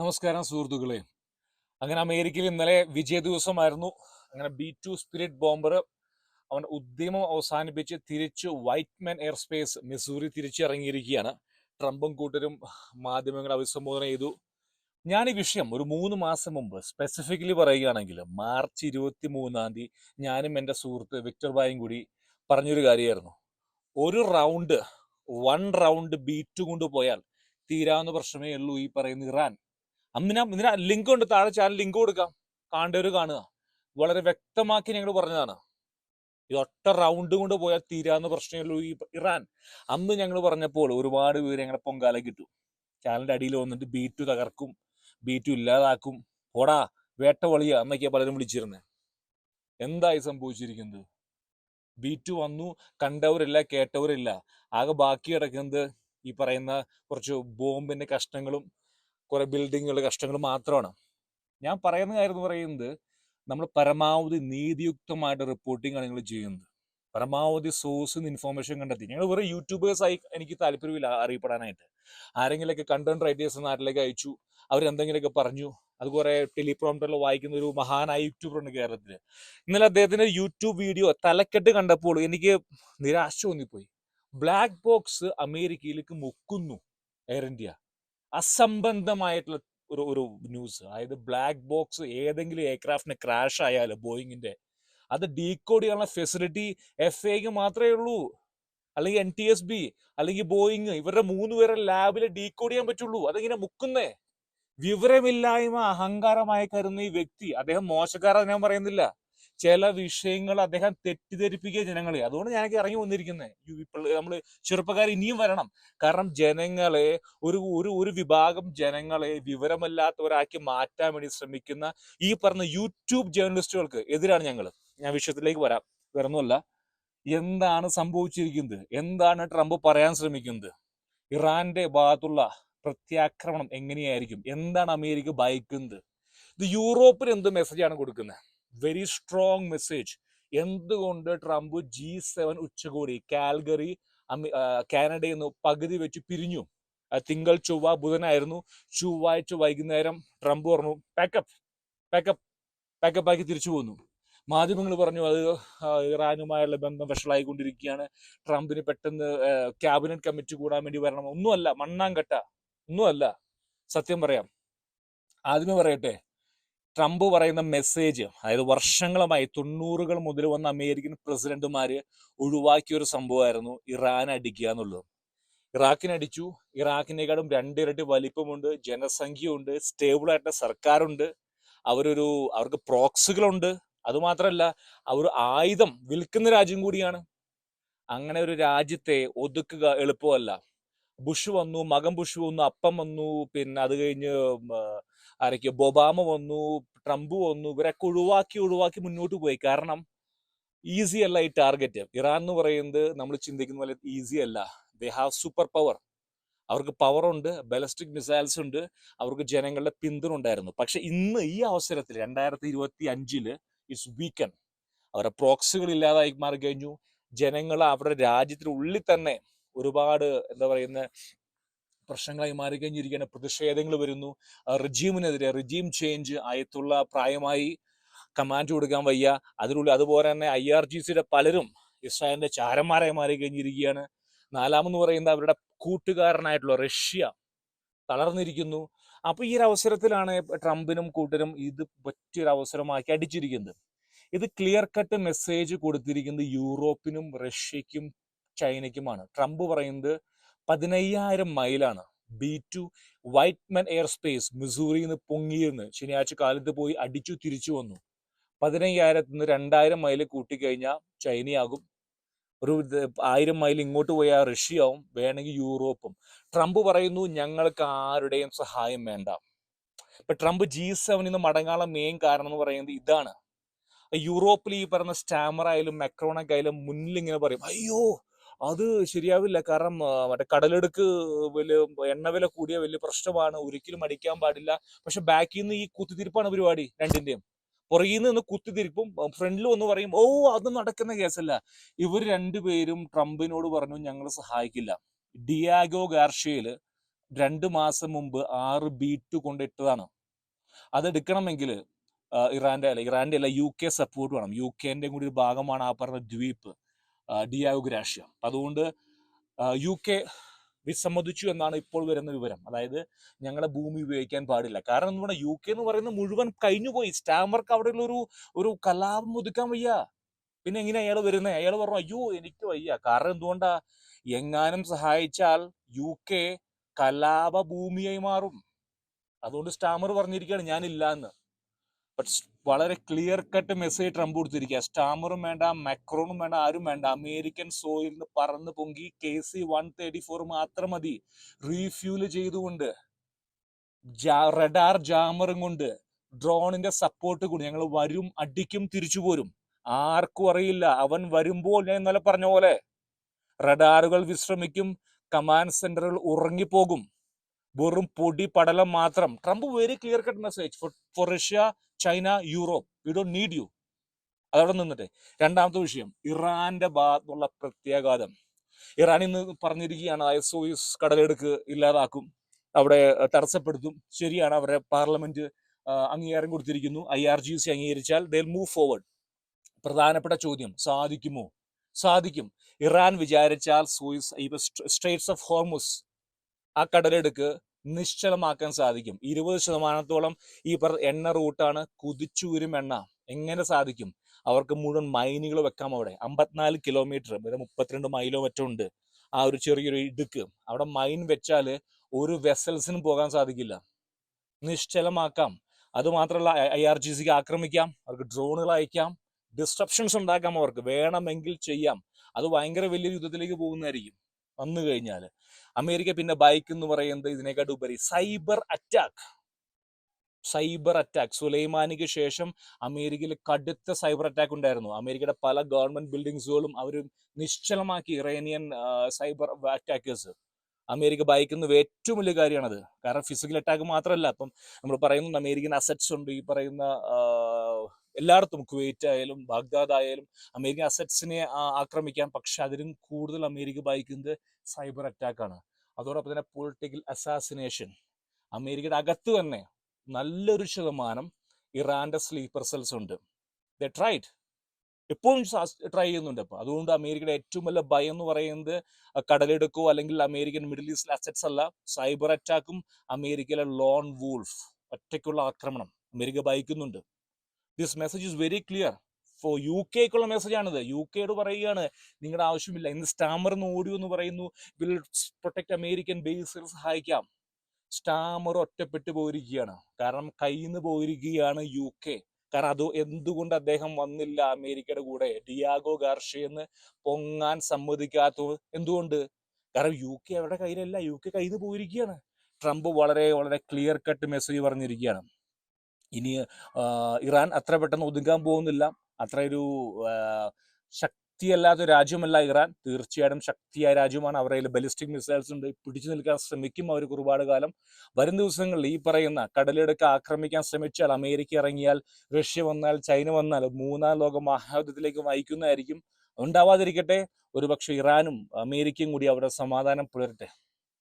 നമസ്കാരം സുഹൃത്തുക്കളെ. അങ്ങനെ അമേരിക്കയിൽ ഇന്നലെ വിജയ ദിവസമായിരുന്നു. അങ്ങനെ ബി ടു സ്പിരിറ്റ് ബോംബർ അവൻ ഉദ്യമം അവസാനിപ്പിച്ച് തിരിച്ച് വൈറ്റ്മാൻ എയർ സ്പേസ് മിസൂറി തിരിച്ചിറങ്ങിയിരിക്കുകയാണ്. ട്രംപും കൂട്ടരും മാധ്യമങ്ങളെ അഭിസംബോധന ചെയ്തു. ഞാൻ ഈ വിഷയം ഒരു മൂന്ന് മാസം മുമ്പ് സ്പെസിഫിക്കലി പറയുകയാണെങ്കിൽ മാർച്ച് ഇരുപത്തി മൂന്നാം തീയതി ഞാനും എന്റെ സുഹൃത്ത് വിക്ടർ ബായും കൂടി പറഞ്ഞൊരു കാര്യമായിരുന്നു. ഒരു റൗണ്ട് വൺ റൗണ്ട് ബീറ്റ് കൊണ്ട് പോയാൽ തീരാവുന്ന പ്രശ്നമേ ഉള്ളൂ ഈ പറയുന്ന ഇറാൻ. അന്നിനാ ഇതിനാ ലിങ്ക് ഉണ്ട്. താഴെ ചാനൽ ലിങ്ക് കൊടുക്കാം. കാണേണ്ടവർ കാണുക. വളരെ വ്യക്തമാക്കി ഞങ്ങൾ പറഞ്ഞതാണ്. ഈ ഒറ്റ റൗണ്ട് കൊണ്ട് പോയാൽ തീരാവുന്ന പ്രശ്നമേ ഉള്ളൂ ഈ ഇറാൻ. അന്ന് ഞങ്ങൾ പറഞ്ഞപ്പോൾ ഒരുപാട് പേര് ഞങ്ങളെ പൊങ്കാല കിട്ടും ചാനലിന്റെ അടിയിൽ വന്നിട്ട് ബീറ്റു തകർക്കും. ബീറ്റു ഇല്ലാതാക്കും. ഓടാ വേട്ട വളിയ എന്നൊക്കെയാ പലരും വിളിച്ചിരുന്നത് എന്തായി സംഭവിച്ചിരിക്കുന്നത്? ബീറ്റു വന്നു. കണ്ടവരില്ല കേട്ടവരില്ല. ആകെ ബാക്കി കിടക്കുന്നത് ഈ പറയുന്ന കുറച്ച് ബോംബിന്റെ കഷ്ണങ്ങളും കുറെ ബിൽഡിങ്ങുകൾ കഷ്ടങ്ങൾ മാത്രമാണ്. ഞാൻ പറയുന്ന കാര്യം എന്ന് പറയുന്നത് നമ്മൾ പരമാവധി നീതിയുക്തമായിട്ട് റിപ്പോർട്ടിംഗ് ആണ് നിങ്ങൾ ചെയ്യുന്നത്. പരമാവധി സോഴ്സ് ഇൻഫോർമേഷൻ കണ്ടെത്തി. ഞങ്ങൾ വെറും യൂട്യൂബേഴ്സ് ആയി എനിക്ക് താല്പര്യമില്ല അറിയപ്പെടാനായിട്ട്. ആരെങ്കിലൊക്കെ കണ്ടന്റ് റൈറ്റേഴ്സ് നാട്ടിലേക്ക് അയച്ചു അവരെന്തെങ്കിലുമൊക്കെ പറഞ്ഞു. അത് കുറെ ടെലിപ്രോംറ്ററിൽ വായിക്കുന്ന ഒരു മഹാനായ യൂട്യൂബർ ഉണ്ട് കേരളത്തിൽ ഇന്നലെ അദ്ദേഹത്തിന്റെ യൂട്യൂബ് വീഡിയോ തലക്കെട്ട് കണ്ടപ്പോൾ എനിക്ക് നിരാശ തോന്നിപ്പോയി. ബ്ലാക്ക് ബോക്സ് അമേരിക്കയിലേക്ക് മുക്കുന്നു എയർ ഇന്ത്യ അസംബന്ധമായിട്ടുള്ള ഒരു ഒരു ന്യൂസ് അതായത് ബ്ലാക്ക് ബോക്സ് ഏതെങ്കിലും എയർക്രാഫ്റ്റിന് ക്രാഷ് ആയാലും ബോയിങ്ങിന്റെ അത് ഡീകോഡ് ചെയ്യാനുള്ള ഫെസിലിറ്റി എഫ് എക്ക് മാത്രമേ ഉള്ളൂ. അല്ലെങ്കിൽ എൻ ടി എസ് ബി അല്ലെങ്കിൽ ബോയിങ് ഇവരുടെ മൂന്ന് പേരെ ലാബിൽ ഡീകോഡ് ചെയ്യാൻ പറ്റുള്ളൂ. അതിങ്ങനെ മുക്കുന്നേ? വിവരമില്ലായ്മ അഹങ്കാരമായി കരുന്ന ഈ വ്യക്തി അദ്ദേഹം മോശക്കാരൻ ഞാൻ പറയുന്നില്ല. ചില വിഷയങ്ങൾ അദ്ദേഹം തെറ്റിദ്ധരിപ്പിക്കുക ജനങ്ങളെ. അതുകൊണ്ട് ഞാനൊക്കെ ഇറങ്ങി വന്നിരിക്കുന്നത് നമ്മൾ ചെറുപ്പക്കാർ ഇനിയും വരണം. കാരണം ജനങ്ങളെ ഒരു ഒരു ഒരു വിഭാഗം ജനങ്ങളെ വിവരമല്ലാത്തവരാക്കി മാറ്റാൻ വേണ്ടി ശ്രമിക്കുന്ന ഈ പറഞ്ഞ യൂട്യൂബ് ജേർണലിസ്റ്റുകൾക്ക് എതിരാണ് ഞങ്ങൾ ഞാൻ വിഷയത്തിലേക്ക് വരാം. വേറൊന്നുമല്ല. എന്താണ് സംഭവിച്ചിരിക്കുന്നത്? എന്താണ് ട്രംപ് പറയാൻ ശ്രമിക്കുന്നത്? ഇറാന്റെ ഭാഗത്തുള്ള പ്രത്യാക്രമണം എങ്ങനെയായിരിക്കും? എന്താണ് അമേരിക്ക ഭയക്കുന്നത്? ഇത് യൂറോപ്പിന് എന്ത് മെസ്സേജാണ് കൊടുക്കുന്നത് വെരി സ്ട്രോങ് മെസ്സേജ് എന്തുകൊണ്ട് ട്രംപ് ജി സെവൻ ഉച്ചകോടി കാൽഗറി കാനഡയിൽ നിന്ന് പകുതി വെച്ച് പിരിഞ്ഞു? തിങ്കൾ ചൊവ്വ ബുധനായിരുന്നു ചൊവ്വാഴ്ച വൈകുന്നേരം ട്രംപ് പറഞ്ഞു പാക്കപ്പ് പാക്കപ്പ് പാക്കപ്പ് ആക്കി തിരിച്ചു പോന്നു. മാധ്യമങ്ങൾ പറഞ്ഞു അത് ഇറാനുമായുള്ള ബന്ധം വഷളായിക്കൊണ്ടിരിക്കുകയാണ്. ട്രംപിന് പെട്ടെന്ന് ക്യാബിനറ്റ് കമ്മിറ്റി കൂടാൻ വേണ്ടി വരണം. ഒന്നുമല്ല മണ്ണാങ്കട്ട. ഒന്നുമല്ല. സത്യം പറയാം. ആദ്യമേ പറയട്ടെ ട്രംപ് പറയുന്ന മെസ്സേജ് അതായത് വർഷങ്ങളുമായി തൊണ്ണൂറുകൾ മുതൽ വന്ന അമേരിക്കൻ പ്രസിഡന്റുമാര് ഒഴിവാക്കിയ ഒരു സംഭവമായിരുന്നു ഇറാൻ അടിക്കുക എന്നുള്ളത്. ഇറാഖിനടിച്ചു ഇറാഖിനേക്കാളും രണ്ടിരട്ടി വലിപ്പമുണ്ട് ജനസംഖ്യയുണ്ട് സ്റ്റേബിൾ ആയിട്ടുള്ള സർക്കാരുണ്ട്. അവരൊരു അവർക്ക് പ്രോക്സുകളുണ്ട്. അതുമാത്രമല്ല അവർ ആയുധം വിൽക്കുന്ന രാജ്യം കൂടിയാണ്. അങ്ങനെ ഒരു രാജ്യത്തെ ഒതുക്കുക എളുപ്പമല്ല. ബുഷ് വന്നു മകൻ ബുഷ് വന്നു അപ്പം വന്നു പിന്നെ അത് കഴിഞ്ഞ് ആരൊക്കെ ഒബാമ വന്നു ട്രംപ് വന്നു ഇവരൊക്കെ ഒഴിവാക്കി ഒഴിവാക്കി മുന്നോട്ട് പോയി. കാരണം ഈസി അല്ല ഈ ടാർഗറ്റ് ഇറാൻ എന്ന് പറയുന്നത് നമ്മൾ ചിന്തിക്കുന്ന പോലെ ഈസി അല്ല. ദേ ഹാവ് സൂപ്പർ പവർ അവർക്ക് പവർ ഉണ്ട് ബലസ്റ്റിക് മിസൈൽസ് ഉണ്ട് അവർക്ക് ജനങ്ങളുടെ പിന്തുണ ഉണ്ടായിരുന്നു. പക്ഷെ ഇന്ന് ഈ അവസരത്തിൽ രണ്ടായിരത്തി ഇരുപത്തി അഞ്ചിൽ ഇറ്റ്സ് വീക്കൻ അവരുടെ പ്രോക്സുകൾ ഇല്ലാതായി മാറി കഴിഞ്ഞു. ജനങ്ങൾ അവരുടെ രാജ്യത്തിനുള്ളിൽ തന്നെ ഒരുപാട് എന്താ പറയുന്ന പ്രശ്നങ്ങളായി മാറിക്കഴിഞ്ഞിരിക്കുകയാണ്. പ്രതിഷേധങ്ങൾ വരുന്നു. റിജീമിനെതിരെ റിജീം ചേഞ്ച് അയത്തുള്ള പ്രായമായി കമാൻഡ് കൊടുക്കാൻ വയ്യ. അതിലുള്ള അതുപോലെ തന്നെ ഐ ആർ ജി സിയുടെ പലരും ഇസ്രായേലിന്റെ ചാരന്മാരായി മാറി കഴിഞ്ഞിരിക്കുകയാണ് നാലാമെന്ന് പറയുന്ന അവരുടെ കൂട്ടുകാരനായിട്ടുള്ള റഷ്യ തളർന്നിരിക്കുന്നു. അപ്പൊ ഈ ഒരു അവസരത്തിലാണ് ട്രംപിനും കൂട്ടരും ഇത് പറ്റിയൊരു അവസരമാക്കി അടിച്ചിരിക്കുന്നത്. ഇത് ക്ലിയർ കട്ട് മെസ്സേജ് കൊടുത്തിരിക്കുന്നത് യൂറോപ്പിനും റഷ്യക്കും ചൈനയ്ക്കുമാണ്. ട്രംപ് പറയുന്നത് പതിനയ്യായിരം മൈലാണ് B two Whiteman air space മിസൂറിയിൽ നിന്ന് പൊങ്ങിയിരുന്ന് ശനിയാഴ്ച കാലത്ത് പോയി അടിച്ചു തിരിച്ചു വന്നു. പതിനയ്യായിരത്തിൽ നിന്ന് രണ്ടായിരം മൈൽ കൂട്ടിക്കഴിഞ്ഞാൽ ചൈനയാകും. ഒരു ആയിരം മൈൽ ഇങ്ങോട്ട് പോയാൽ റഷ്യയാവും വേണമെങ്കിൽ യൂറോപ്പും. ട്രംപ് പറയുന്നു ഞങ്ങൾക്ക് ആരുടെയും സഹായം വേണ്ട. ഇപ്പൊ ട്രംപ് ജി സെവനിൽ നിന്ന് മടങ്ങാനുള്ള മെയിൻ കാരണം എന്ന് പറയുന്നത് ഇതാണ്. യൂറോപ്പിൽ ഈ പറഞ്ഞ സ്റ്റാമർ ആയാലും മെക്രോണൊക്കെ ആയാലും മുന്നിൽ ഇങ്ങനെ പറയും അയ്യോ അത് ശരിയാവില്ല. കാരണം മറ്റേ കടലെടുക്ക് വലിയ എണ്ണ വില കൂടിയ വലിയ പ്രശ്നമാണ്. ഒരിക്കലും അടിക്കാൻ പാടില്ല. പക്ഷെ ബാക്കിൽ നിന്ന് ഈ കുത്തിത്തിരിപ്പാണ് പരിപാടി രണ്ടിന്റെയും. പുറകിൽ നിന്ന് കുത്തിത്തിരിപ്പും ഫ്രണ്ടിൽ ഒന്ന് പറയും ഓ അത് നടക്കുന്ന കേസല്ല. ഇവർ രണ്ടുപേരും ട്രംപിനോട് പറഞ്ഞു ഞങ്ങൾ സഹായിക്കില്ല. ഡിയാഗോ ഗാർഷ്യയിൽ രണ്ട് മാസം മുമ്പ് ആറ് ബീറ്റ് കൊണ്ടിട്ടതാണ്. അതെടുക്കണമെങ്കിൽ ഇറാന്റെ അല്ല ഇറാന്റെ അല്ല യു കെ സപ്പോർട്ട് വേണം. യു കെന്റെ കൂടി ഒരു ഭാഗമാണ് ആ പറഞ്ഞ ദ്വീപ്. ഡിയാഗോ ഗ്രാഷ്യ അതുകൊണ്ട് യു കെ വിസമ്മതിച്ചു എന്നാണ് ഇപ്പോൾ വരുന്ന വിവരം. അതായത് ഞങ്ങളെ ഭൂമി ഉപയോഗിക്കാൻ പാടില്ല. കാരണം എന്തുകൊണ്ട് യു കെ എന്ന് പറയുന്നത് മുഴുവൻ കഴിഞ്ഞുപോയി. സ്റ്റാമർക്ക് അവിടെയുള്ള ഒരു ഒരു കലാപം ഒതുക്കാൻ വയ്യ. പിന്നെ എങ്ങനെ അയാൾ വരുന്നത് അയാൾ പറഞ്ഞു അയ്യോ എനിക്ക് വയ്യ. കാരണം എന്തുകൊണ്ടാ? എങ്ങാനും സഹായിച്ചാൽ യു കെ കലാപ ഭൂമിയായി മാറും. അതുകൊണ്ട് സ്റ്റാമർ പറഞ്ഞിരിക്കുകയാണ് ഞാനില്ല എന്ന് ബട്ട് വളരെ ക്ലിയർ കട്ട് മെസ്സേജ് ട്രംപ് കൊടുത്തിരിക്കുക സ്റ്റാമറും വേണ്ട മെക്രോണും വേണ്ട ആരും വേണ്ട. അമേരിക്കൻ സോയിൽ നിന്ന് പറന്ന് പൊങ്കി K C one thirty four മാത്രം മതി. റീഫ്യൂൽ ചെയ്തുകൊണ്ട് റഡാർ ജാമറും കൊണ്ട് ഡ്രോണിന്റെ സപ്പോർട്ട് കൊണ്ട് ഞങ്ങൾ വരും അടിക്കും തിരിച്ചു പോരും. ആർക്കും അറിയില്ല. അവൻ വരുമ്പോൾ ഞാൻ ഇന്നലെ പറഞ്ഞ പോലെ റഡാറുകൾ വിശ്രമിക്കും കമാൻഡ് സെന്ററുകൾ ഉറങ്ങിപ്പോകും. വെറും പൊടി പടലം മാത്രം. Trump very clear cut message for Russia China Europe we don't need you അതവിടെ നിന്നിട്ടെ. രണ്ടാമത്തെ വിഷയം. ഇറാന്റെ ഭാഗത്തുള്ള പ്രത്യാഘാതം. ഇറാൻ ഇന്ന് പറഞ്ഞിരിക്കുകയാണ് അതായത് സോയിസ് കടലെടുക്ക് ഇല്ലാതാക്കും. അവിടെ തടസ്സപ്പെടുത്തും. ശരിയാണ് അവരുടെ പാർലമെന്റ് അംഗീകാരം കൊടുത്തിരിക്കുന്നു. ഐ ആർ ജി സി അംഗീകരിച്ചാൽ ദേ മൂവ് ഫോർവേഡ് പ്രധാനപ്പെട്ട ചോദ്യം സാധിക്കുമോ? സാധിക്കും. ഇറാൻ വിചാരിച്ചാൽ സൂയിസ് സ്ട്രേറ്റ്സ് ഓഫ് ഹോർമുസ് ആ കടലെടുക്ക് നിശ്ചലമാക്കാൻ സാധിക്കും. ഇരുപത് ശതമാനത്തോളം ഈ പറ എണ്ണ റൂട്ടാണ് കുതിച്ചൂരും എണ്ണ. എങ്ങനെ സാധിക്കും? അവർക്ക് മുഴുവൻ മൈനുകൾ വെക്കാം അവിടെ. അമ്പത്തിനാല് കിലോമീറ്റർ വരെ മുപ്പത്തിരണ്ട് മൈലോ മറ്റോ ഉണ്ട് ആ ഒരു ചെറിയൊരു ഇടുക്ക്. അവിടെ മൈൻ വെച്ചാൽ ഒരു വെസൽസിനും പോകാൻ സാധിക്കില്ല. നിശ്ചലമാക്കാം. അത് മാത്രമല്ല ഐ ആർ ജി സിക്ക് ആക്രമിക്കാം. അവർക്ക് ഡ്രോണുകൾ അയക്കാം. ഡിസ്ട്രപ്ഷൻസ് ഉണ്ടാക്കാം അവർക്ക്. വേണമെങ്കിൽ ചെയ്യാം. അത് ഭയങ്കര വലിയ യുദ്ധത്തിലേക്ക് പോകുന്നതായിരിക്കും. വന്നു കഴിഞ്ഞാൽ അമേരിക്ക പിന്നെ ബൈക്ക് എന്ന് പറയുന്നത് ഇതിനേക്കാട്ട് ഉപരി സൈബർ അറ്റാക്ക്. Cyber attack. സുലൈമാനിക്ക് ശേഷം അമേരിക്കയിൽ കടുത്ത സൈബർ അറ്റാക്ക് ഉണ്ടായിരുന്നു. അമേരിക്കയുടെ പല ഗവൺമെന്റ് ബിൽഡിങ്സുകളും അവർ നിശ്ചലമാക്കി ഇറാനിയൻ സൈബർ അറ്റാക്കേഴ്സ്. അമേരിക്ക ഭയക്കുന്ന ഏറ്റവും വലിയ കാര്യമാണത്. കാരണം ഫിസിക്കൽ അറ്റാക്ക് മാത്രമല്ല. അപ്പം നമ്മൾ പറയുന്നുണ്ട് അമേരിക്കൻ അസറ്റ്സ് ഉണ്ട്. ഈ പറയുന്ന എല്ലായിടത്തും കുവൈറ്റ് ആയാലും ബാഗ്ദാദ് ആയാലും അമേരിക്കൻ അസറ്റ്സിനെ ആക്രമിക്കാം. പക്ഷെ അതിലും കൂടുതൽ അമേരിക്ക ഭയക്കുന്നത് സൈബർ അറ്റാക്കാണ്. അതോടൊപ്പം തന്നെ പൊളിറ്റിക്കൽ അസാസിനേഷൻ. അമേരിക്കയുടെ അകത്ത് തന്നെ നല്ലൊരു ശതമാനം ഇറാന്റെ സ്ലീപ്പർ സെൽസ് ഉണ്ട്. ദ ട്രൈഡ് എപ്പോഴും ട്രൈ ചെയ്യുന്നുണ്ട്. അപ്പോൾ അതുകൊണ്ട് അമേരിക്കയുടെ ഏറ്റവും വലിയ ഭയം എന്ന് പറയുന്നത് കടലെടുക്കോ അല്ലെങ്കിൽ അമേരിക്കൻ മിഡിൽ ഈസ്റ്റ് അസറ്റ്സ് അല്ല സൈബർ അറ്റാക്കും അമേരിക്കയിലെ ലോൺ വൂൾഫ് ഒറ്റയ്ക്കുള്ള ആക്രമണം. America ഭയക്കുന്നുണ്ട്. This message is very clear for U കെക്കുള്ള മെസ്സേജാണിത് യു കെയോട് പറയുകയാണ് നിങ്ങളുടെ ആവശ്യമില്ല. ഇന്ന് സ്റ്റാമർ എന്ന് ഓടിയോ എന്ന് പറയുന്നു. വിൽ പ്രൊട്ടക്ട് അമേരിക്കൻ ബേസിൽ സഹായിക്കാം. സ്റ്റാമർ ഒറ്റപ്പെട്ടു പോയിരിക്കുകയാണ്. കാരണം കയ്യിൽ നിന്ന് പോയിരിക്കുകയാണ് യു കെ കാരണം അത് എന്തുകൊണ്ട് അദ്ദേഹം വന്നില്ല അമേരിക്കയുടെ കൂടെ? ഡിയാഗോ ഗാർഷെന്ന് പൊങ്ങാൻ സമ്മതിക്കാത്തത് എന്തുകൊണ്ട്? കാരണം യു കെ അവരുടെ കയ്യിലല്ല. യു കെ കയ്യിൽ നിന്ന് പോയിരിക്കുകയാണ്. ട്രംപ് വളരെ വളരെ ക്ലിയർ കട്ട് മെസ്സേജ് പറഞ്ഞിരിക്കുകയാണ്. ഇനി ഇറാൻ അത്ര പെട്ടെന്ന് ഒതുങ്ങാൻ പോകുന്നില്ല. അത്ര ഒരു ശക്തിയല്ലാത്ത രാജ്യമല്ല ഇറാൻ. തീർച്ചയായിട്ടും ശക്തിയായ രാജ്യമാണ്. അവരുടെ ബലിസ്റ്റിക് മിസൈൽസ് ഉണ്ട്. പിടിച്ചു നിൽക്കാൻ ശ്രമിക്കും അവർ ഒരുപാട് കാലം. വരും ദിവസങ്ങളിൽ ഈ പറയുന്ന കടലെടുക്ക് ആക്രമിക്കാൻ ശ്രമിച്ചാൽ അമേരിക്ക ഇറങ്ങിയാൽ റഷ്യ വന്നാൽ ചൈന വന്നാൽ മൂന്നാം ലോക മഹായുദ്ധത്തിലേക്ക് നയിക്കുന്നതായിരിക്കും. ഉണ്ടാവാതിരിക്കട്ടെ ഒരുപക്ഷെ ഇറാനും അമേരിക്കയും കൂടി അവരുടെ സമാധാനം പുലരട്ടെ.